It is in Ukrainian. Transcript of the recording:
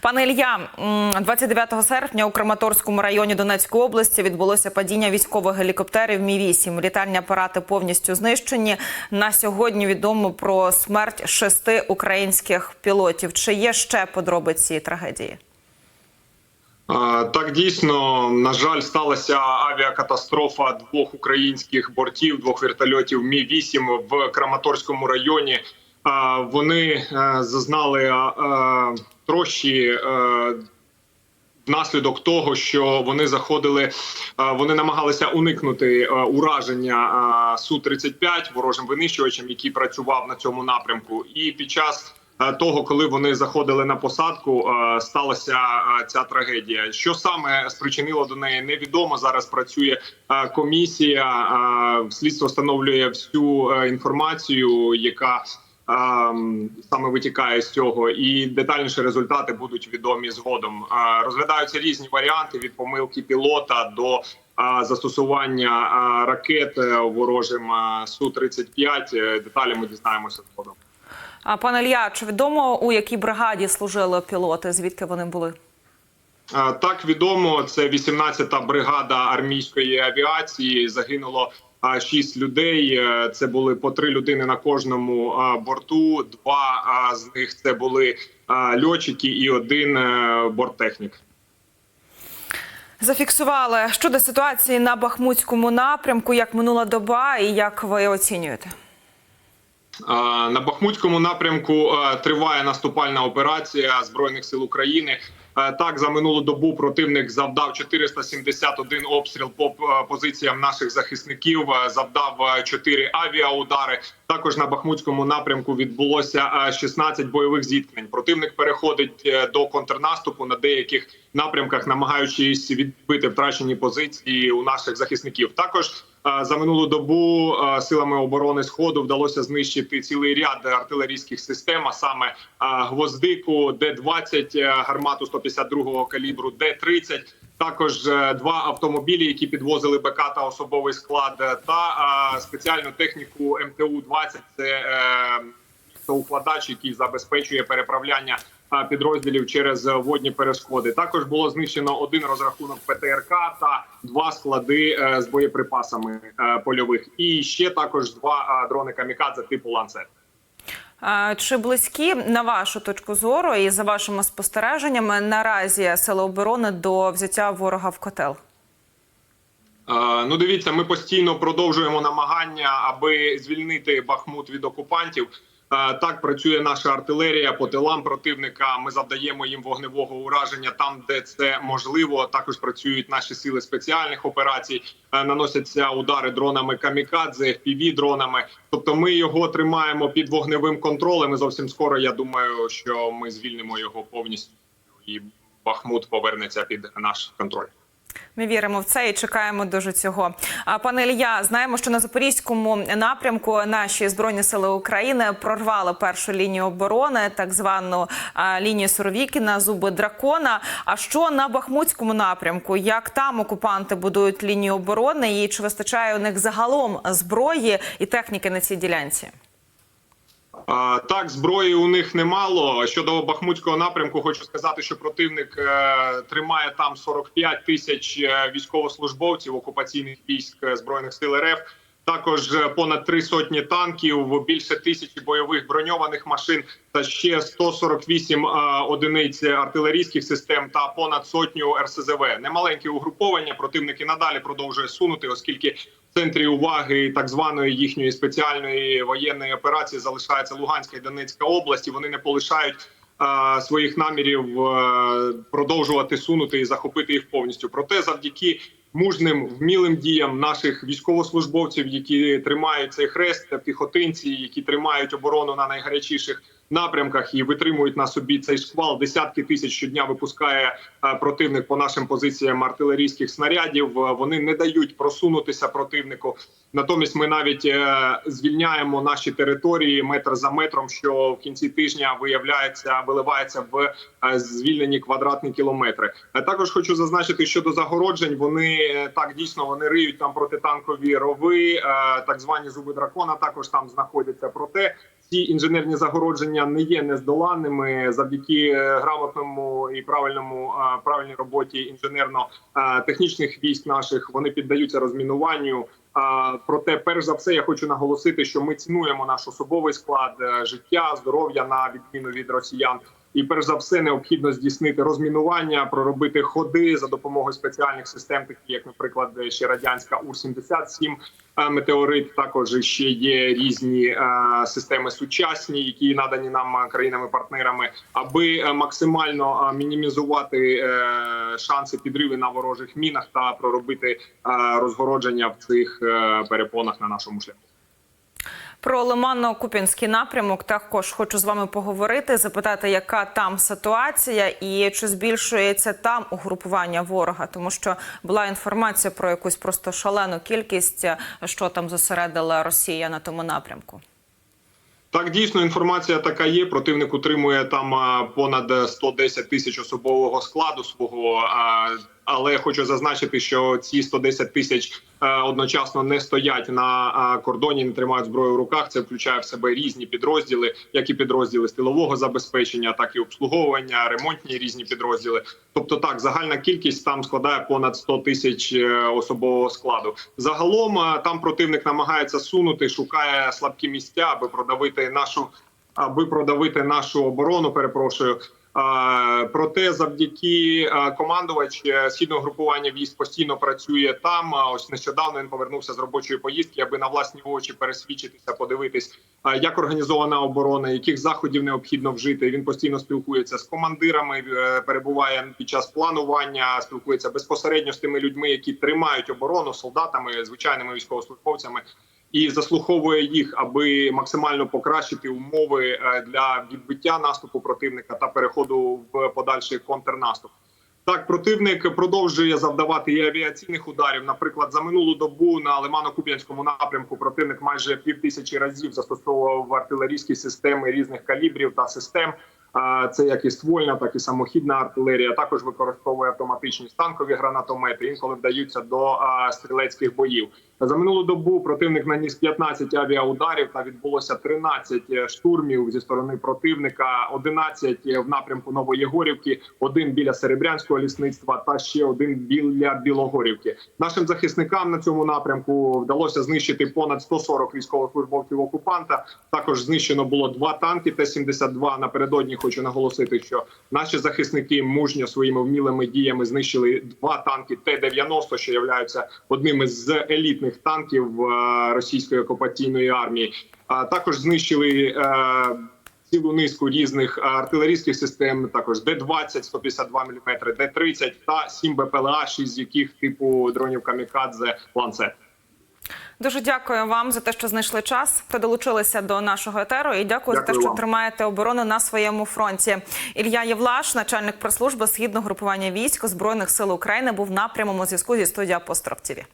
Пане Ілья, м, 29 серпня у Краматорському районі Донецької області відбулося падіння військових гелікоптерів Мі 8 Літальні апарати повністю знищені. На сьогодні відомо про смерть шести українських пілотів. Чи є ще подробиці трагедії? Так, дійсно, на жаль, сталася авіакатастрофа двох українських бортів, двох вертольотів Мі 8 в Краматорському районі. Вони е, зазнали е, трощі е, внаслідок того, що вони заходили, вони намагалися уникнути ураження су 35 ворожим винищувачем, який працював на цьому напрямку, і під час. Того, коли вони заходили на посадку, сталася ця трагедія. Що саме спричинило до неї, невідомо. Зараз працює комісія. Слідство встановлює всю інформацію, яка саме витікає з цього, і детальніші результати будуть відомі згодом. Е, Розглядаються різні варіанти від помилки пілота до е, застосування е, ракет ворожим су 35 Деталі ми дізнаємося згодом. А пане Ілья, чи відомо у якій бригаді служили пілоти? Звідки вони були? Так відомо, це 18-та бригада армійської авіації. Загинуло е, шість людей. Е, Це були по три людини на кожному е, борту. Два е, з них це були льотчики і один борттехнік. Зафіксували щодо ситуації на Бахмутському напрямку, як минула доба, і як ви оцінюєте? На Бахмутському напрямку триває наступальна операція збройних сил України. Е, Так, за минулу добу противник завдав 471 обстріл по е, позиціям наших захисників. е, Завдав 4 авіаудари. Також на Бахмутському напрямку відбулося е, 16 бойових зіткнень. Противник переходить до контрнаступу на деяких напрямках, намагаючись відбити втрачені позиції у наших захисників. Також за минулу добу силами оборони сходу вдалося знищити цілий ряд артилерійських систем, а саме гвоздику, Д-20, е, гармату 152-го калібру, Д-30, також е, два автомобілі, які підвозили БК та особовий склад, е, та спеціальну техніку МТУ-20. Це е, укладач, який забезпечує переправляння підрозділів через водні перешкоди. Також було знищено один розрахунок ПТРК та два склади е, з боєприпасами е, польових. І ще також два е, дрони камікадзе типу ланцет. Чи близькі на вашу точку зору і за вашими спостереженнями наразі сили оборони до взяття ворога в котел? Ну, дивіться, ми постійно продовжуємо намагання, аби звільнити Бахмут від окупантів. Е, Так працює наша артилерія по тилам противника. Ми завдаємо їм вогневого ураження там, де це можливо. Також працюють наші сили спеціальних операцій. Е, Наносяться удари дронами камікадзе, fpv дронами. Тобто, ми його тримаємо під вогневим контролем. І зовсім скоро я думаю, що ми звільнимо його повністю, і Бахмут повернеться під наш контроль. Ми віримо в це і чекаємо дуже цього. А пане Ілля, знаємо, що на запорізькому напрямку наші збройні сили України прорвали першу лінію оборони, так звану лінію Суровікіна, зуби дракона. А що на Бахмутському напрямку? Як там окупанти будують лінію оборони, і чи вистачає у них загалом зброї і техніки на цій ділянці? Так, зброї у них немало. Щодо Бахмутського напрямку, хочу сказати, що противник е, тримає там 45 тисяч е, військовослужбовців окупаційних військ е, збройних сил РФ. Також понад три сотні танків, більше тисячі бойових броньованих машин та ще 148 е, одиниць артилерійських систем та понад сотню РСЗВ. Немаленькі угруповання. Противник і надалі продовжує сунути, оскільки центрі уваги так званої їхньої спеціальної воєнної операції залишається Луганська і Донецька області. Вони не полишають е, своїх намірів е, продовжувати сунути і захопити їх повністю. Проте, завдяки мужним вмілим діям наших військовослужбовців, які тримають цей хрест, піхотинці, які тримають оборону на найгарячіших напрямках і витримують на собі цей шквал. Десятки тисяч щодня випускає е, противник по нашим позиціям артилерійських снарядів. Е, Вони не дають просунутися противнику. Натомість ми навіть е, звільняємо наші території метр за метром, що в кінці тижня виявляється, виливається в звільнені квадратні кілометри. Також хочу зазначити щодо загороджень. Вони так дійсно вони риють там протитанкові рови, так звані зуби дракона. Також там знаходяться. Проте ці інженерні загородження не є нездоланними завдяки е, грамотному і правильному е, правильній роботі інженерно-технічних військ наших. Вони піддаються розмінуванню. Проте, перш за все, я хочу наголосити, що ми цінуємо наш особовий склад е, життя, здоров'я на відміну від росіян. І перш за все необхідно здійснити розмінування, проробити ходи за допомогою спеціальних систем, такі як, наприклад, ще радянська Ур-77 е, метеорит. Також ще є різні е, системи сучасні, які надані нам країнами-партнерами, аби е, максимально мінімізувати шанси підриви на ворожих мінах та проробити розгородження в цих перепонах на нашому шляху. Про Лиманно-Куп'янський напрямок також хочу з вами поговорити, запитати, яка там ситуація і чи збільшується там угрупування ворога, тому що була інформація про якусь просто шалену кількість, що там зосередила Росія на тому напрямку. Так, дійсно, інформація така є. Противник утримує там а, понад 110 тисяч особового складу свого. Але хочу зазначити, що ці 110 тисяч е, одночасно не стоять на кордоні, не тримають зброю в руках. Це включає в себе різні підрозділи, як і підрозділи з тилового забезпечення, так і обслуговування, ремонтні різні підрозділи. Тобто, так загальна кількість там складає понад 100 тисяч е, особового складу. Загалом е, там противник намагається сунути, шукає слабкі місця, аби продавити нашу аби продавити нашу оборону. Перепрошую. Проте, завдяки командувач е, східного групування військ постійно працює там. Ось нещодавно він повернувся з робочої поїздки, аби на власні очі пересвідчитися, подивитись, як організована оборона, яких заходів необхідно вжити. Він постійно спілкується з командирами, е, перебуває під час планування, спілкується безпосередньо з тими людьми, які тримають оборону солдатами, звичайними військовослужбовцями і заслуховує їх, аби максимально покращити умови е, для відбиття наступу противника та переходу в подальший контрнаступ. Так, противник продовжує завдавати і авіаційних ударів. Наприклад, за минулу добу на Лимано-Куп'янському напрямку противник майже пів тисячі разів застосовував артилерійські системи різних калібрів та систем. Це як і ствольна, так і самохідна артилерія. Також використовує автоматичні станкові гранатомети. Інколи вдаються до стрілецьких боїв. За минулу добу противник наніс 15 авіаударів та відбулося 13 штурмів зі сторони противника, 11 в напрямку Новоєгорівки, один біля Серебрянського лісництва та ще один біля Білогорівки. Нашим захисникам на цьому напрямку вдалося знищити понад 140 військовослужбовців окупанта. Також знищено було два танки Т-72. Напередодні хочу наголосити, що наші захисники мужньо своїми вмілими діями знищили два танки Т-90, що являються одними з елітних танків е, російської окупаційної армії. А також знищили. е, Цілу низку різних артилерійських систем, також Д-20, 152 мм, Д-30 та 7 БПЛА, 6 з яких типу дронів Камікадзе Ланцет. Дуже дякую вам за те, що знайшли час та долучилися до нашого етеру. І дякую, за те, що вам. тримаєте оборону на своєму фронті. Ілля Євлаш, начальник прес-служби східного групування військ збройних сил України, був на прямому зв'язку зі студією Апостроф ТІВІ.